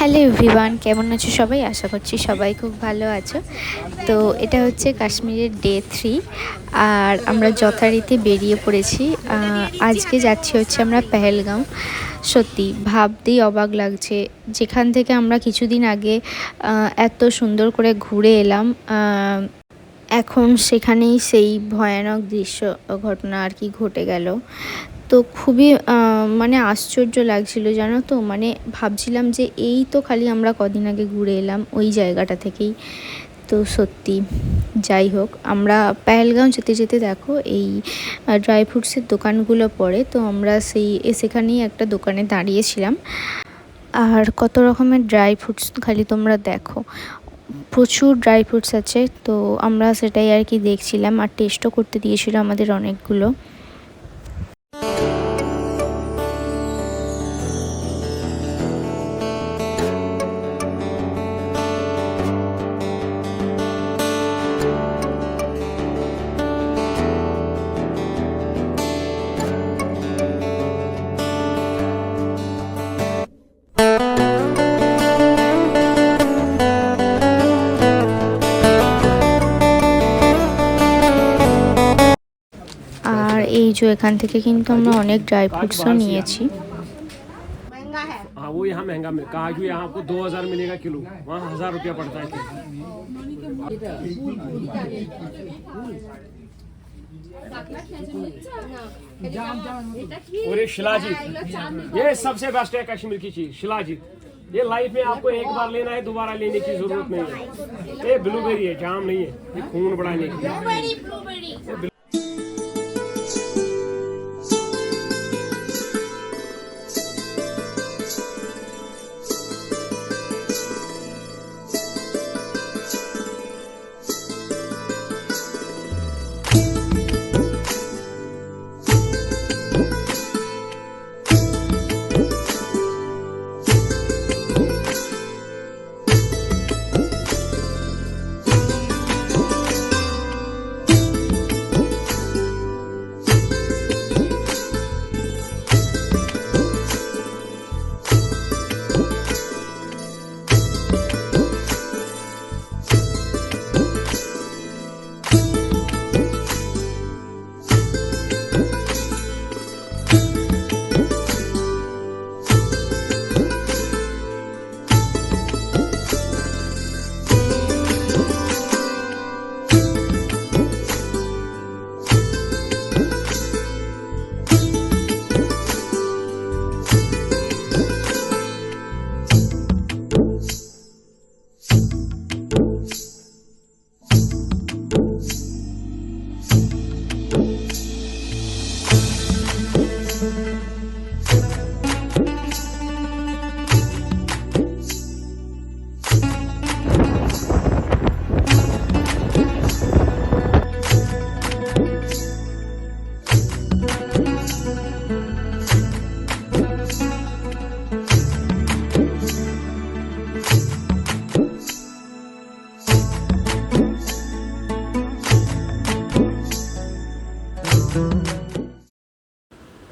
Hello everyone, কেমন আছো সবাই? আশা করছি সবাই খুব ভালো আছো। তো এটা হচ্ছে কাশ্মীরের ডে থ্রি, আর আমরা যথারীতি বেরিয়ে পড়েছি। আজকে যাচ্ছি হচ্ছে আমরা পেহেলগাঁও সত্যি ভাবতেই অবাক লাগছে, যেখান থেকে আমরা কিছুদিন আগে এত সুন্দর করে ঘুরে এলাম এখন সেখানেই সেই ভয়ানক দৃশ্য, ঘটনা আর কি ঘটে গেল। তো খুবই মানে আশ্চর্য লাগছিল, জানো তো? মানে ভাবছিলাম যে এই তো খালি আমরা কদিন আগে ঘুরে এলাম, ওই জায়গাটা থেকেই। তো সত্যি, যাই হোক, আমরা পেহেলগাঁও যেতে যেতে দেখো, এই ড্রাই ফ্রুটসের দোকানগুলো পড়ে, তো আমরা সেই সেখানেই একটা দোকানে দাঁড়িয়েছিলাম। আর কত রকমের ড্রাই ফ্রুটস খালি তোমরা দেখো। প্রচুর ড্রাই ফ্রুটস আছে, তো আমরা সেটাই আর কি দেখছিলাম, আর টেস্টও করতে দিয়েছিল আমাদের অনেকগুলো। আর এই যে এখান থেকে কিন্তু আমরা অনেক ড্রাই ফ্রুটসও নিয়েছি महंगा है हाँ वो यहाँ महंगा मिल काजू यहाँ आपको दो हजार मिलेगा किलो वहाँ हजार रुपया पड़ता है किलो। और ये शिलाजीत ये सबसे बेस्ट है कश्मीर की चीज शिलाजीत ये लाइफ में आपको एक बार लेना है दोबारा लेने की जरूरत नहीं है ये ब्लूबेरी है जाम नहीं है ये खून बढ़ाने की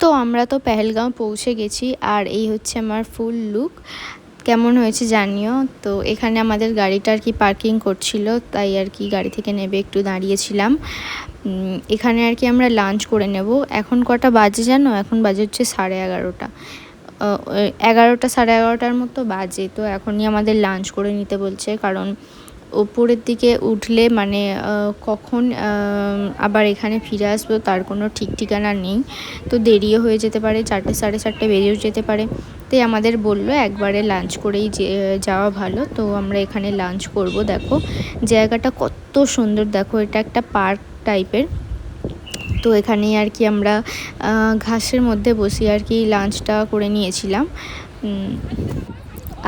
তো আমরা তো পেহেলগাঁও পৌঁছে গেছি, আর এই হচ্ছে আমার ফুল লুক কেমন হয়েছে জানিও? তো এখানে আমাদের গাড়িটা আর কি পার্কিং করছিল, তাই আর কি গাড়ি থেকে নেবে একটু দাঁড়িয়েছিলাম। এখানে আর কি আমরা লাঞ্চ করে নেব। এখন কটা বাজে জানো? এখন বাজে হচ্ছে সাড়ে এগারোটা। এগারোটা সাড়ে এগারোটার মতো বাজে, তো এখনই আমাদের লাঞ্চ করে নিতে বলছে, কারণ ওপরের দিকে উঠলে মানে কখন আবার এখানে ফিরে আসব তার কোনো ঠিক ঠিকানা নেই। তো দেরিও হয়ে যেতে পারে, চারটে, সাড়ে চারটে বেজেও যেতে পারে। তাই আমাদের বলল একবারে লাঞ্চ করেই যাওয়া ভালো। তো আমরা এখানে লাঞ্চ করব, দেখো। জায়গাটা কত সুন্দর, দেখো এটা একটা পার্ক টাইপের। তো এখানেই আর কি আমরা ঘাসের মধ্যে বসে আর কি লাঞ্চটা করে নিয়েছিলাম।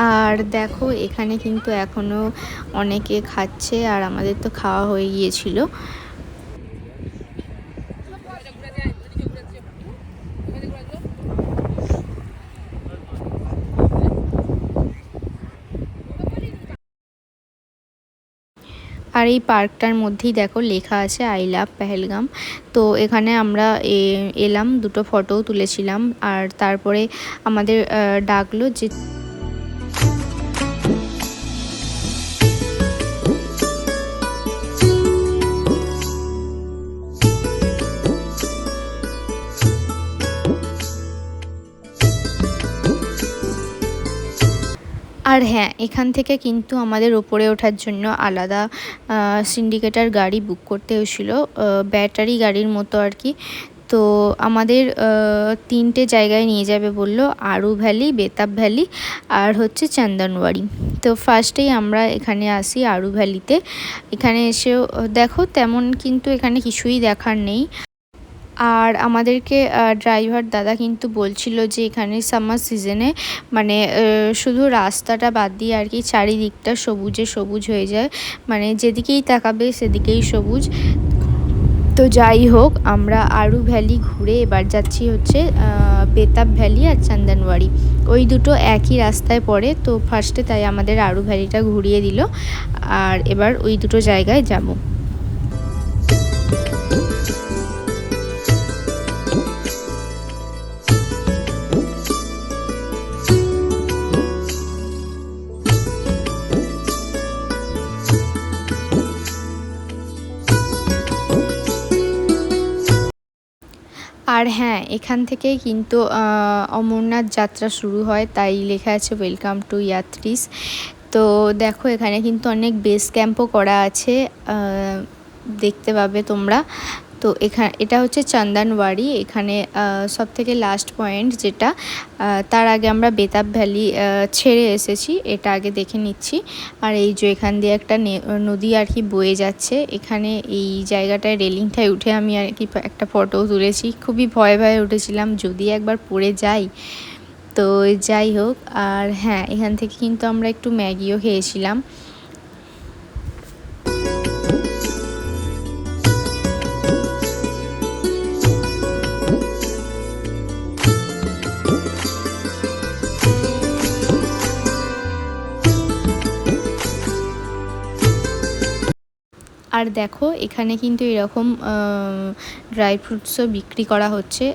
আর দেখো, এখানে কিন্তু এখনও অনেকে খাচ্ছে আর আমাদের তো খাওয়া হয়ে গিয়েছিল। আর এই পার্কটার মধ্যেই দেখো, লেখা আছে, আই লাভ পেহেলগাম। তো এখানে আমরা এলাম, দুটো ফটোও তুলেছিলাম। আর তারপরে আমাদের ডাকলো যে আর হ্যাঁ এখান থেকে কিন্তু আমাদের ওপরে ওঠার জন্য আলাদা সিন্ডিকেটার গাড়ি বুক করতে হয়েছিল ব্যাটারি গাড়ির মতো আর কি। তো আমাদের তিনটে জায়গায় নিয়ে যাবে বলল, আরু ভ্যালি, বেতাব ভ্যালি আর হচ্ছে চন্দনওয়াড়ি। তো ফার্স্টেই আমরা এখানে আসি আরু ভ্যালিতে। এখানে এসেও, দেখো তেমন কিন্তু এখানে কিছুই দেখার নেই। আর আমাদেরকে ড্রাইভার দাদা কিন্তু বলছিল যে এখানে সামার সিজনে মানে শুধু রাস্তাটা বাদ দিয়ে আর কি চারিদিকটা সবুজে সবুজ হয়ে যায়। মানে যেদিকেই তাকাবে সেদিকেই সবুজ। তো যাই হোক, আমরা আরু ভ্যালি ঘুরে এবার যাচ্ছি হচ্ছে বেতাব ভ্যালি আর চন্দনওয়াড়ি। ওই দুটো একই রাস্তায় পড়ে, তো ফার্স্টে তাই আমাদের আরু ভ্যালিটা ঘুরিয়ে দিল। আর এবার ওই দুটো জায়গায় যাব। আর হ্যাঁ এখান থেকেই কিন্তু অমরনাথ যাত্রা শুরু হয়। তাই লেখা আছে ওয়েলকাম টু ইয়াত্রিস তো দেখো, এখানে কিন্তু অনেক বেস ক্যাম্পও করা আছে। দেখতে পাবে তোমরা। তো এখানে এটা হচ্ছে চন্দনওয়াড়ি। এখানে সব থেকে লাস্ট পয়েন্ট যেটা তার আগে আমরা বেতাব ভ্যালি ছেড়ে এসেছি, এটা আগে দেখে নিচ্ছি। আর এই যে এখান দিয়ে একটা নদী আর কি বয়ে যাচ্ছে, এখানে এই জায়গাটায় রেলিংটায় উঠে আমি আর কি একটা ফটো তুলেছি। খুবই ভয়ে ভয়ে উঠেছিলাম, যদি একবার পড়ে যাই। তো যাই হোক, আর হ্যাঁ এখান থেকে কিন্তু আমরা একটু ম্যাগিও খেয়েছিলাম। আর দেখো, এখানে কিন্তু এরকম ড্রাই ফ্রুটসও বিক্রি করা হচ্ছে।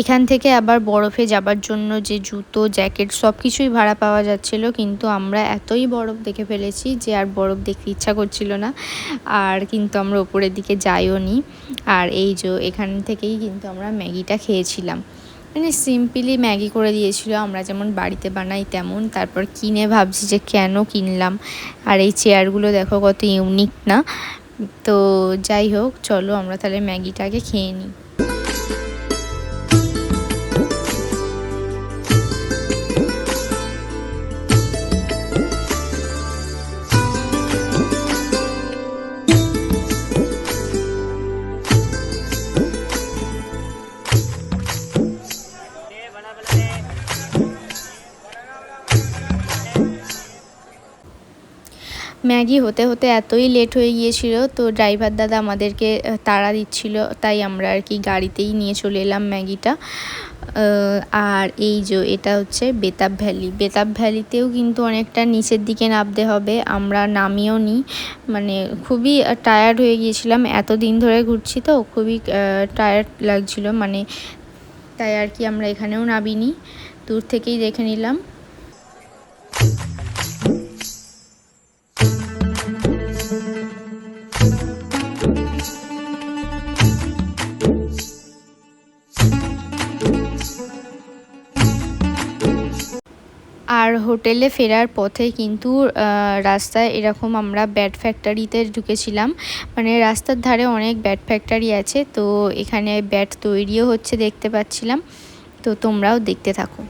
এখান থেকে আবার বরফে যাবার জন্য যে জুতো জ্যাকেট সব কিছুই ভাড়া পাওয়া যাচ্ছিল, কিন্তু আমরা এতই বরফ দেখে ফেলেছি যে আর বরফ দেখতে ইচ্ছা করছিল না। আর কিন্তু আমরা ওপরের দিকে যাইও নি আর এই যে, এখান থেকেই কিন্তু আমরা ম্যাগিটা খেয়েছিলাম। মানে সিম্পলি ম্যাগি করে দিয়েছিল, আমরা যেমন বাড়িতে বানাই তেমন। তারপর কিনে ভাবছি যে কেন কিনলাম। আর এই চেয়ারগুলো দেখো কত ইউনিক না? তো যাই হোক, চলো আমরা তাহলে ম্যাগিটাকে খেয়ে নিই। ম্যাগি হতে হতে এতই লেট হয়ে গিয়েছিল, তো ড্রাইভার দাদা আমাদেরকে তাড়া দিচ্ছিল, তাই আমরা আর কি গাড়িতেই নিয়ে চলে এলাম ম্যাগিটা। আর এই যে এটা হচ্ছে বেতাব ভ্যালি বেতাব ভ্যালিতেও কিন্তু অনেকটা নিচের দিকে নামতে হবে, আমরা নামিও নি। মানে খুবই টায়ার্ড হয়ে গিয়েছিলাম। এত দিন ধরে ঘুরছি তো, খুবই টায়ার্ড লাগছিল। মানে তাই আর কি আমরা এখানেও নামিনি। দূর থেকেই দেখে নিলাম। আর হোটেলে ফেরার পথে কিন্তু রাস্তায় এরকম আমরা ব্যাট ফ্যাক্টরিতে ঢুকেছিলাম। মানে রাস্তার ধারে অনেক ব্যাট ফ্যাক্টরি আছে, তো এখানে ব্যাট তৈরিও হচ্ছে দেখতে পাচ্ছিলাম। তো তোমরাও দেখতে থাকো।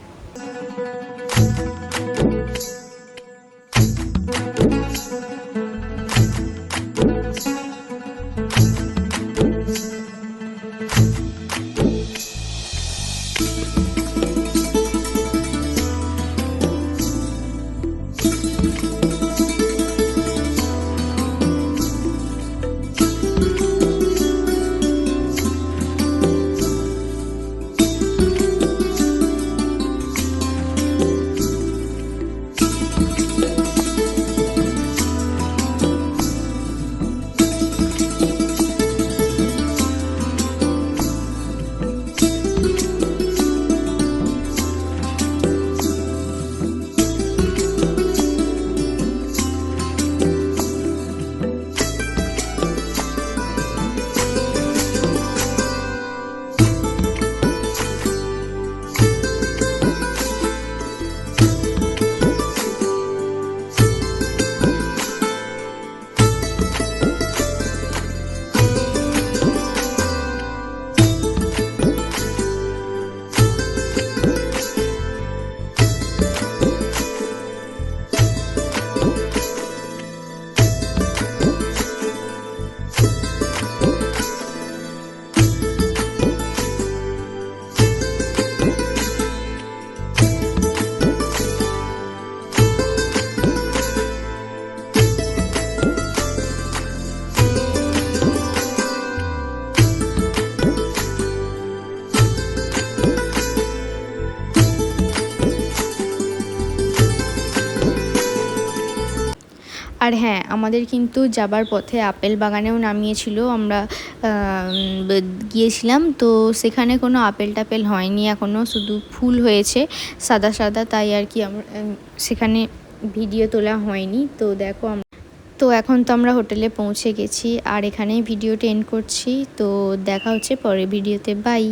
আর হ্যাঁ আমাদের কিন্তু যাবার পথে আপেল বাগানেও নামিয়েছিল। আমরা গিয়েছিলাম। তো সেখানে কোনো আপেল টাপেল হয়নি এখনও শুধু ফুল হয়েছে সাদা সাদা, তাই আর কি আমরা সেখানে ভিডিও তোলা হয়নি। তো দেখো তো এখন তো আমরা হোটেলে পৌঁছে গেছি। আর এখানেই ভিডিওটা এন্ড করছি। তো দেখা হচ্ছে পরের ভিডিওতে। বাই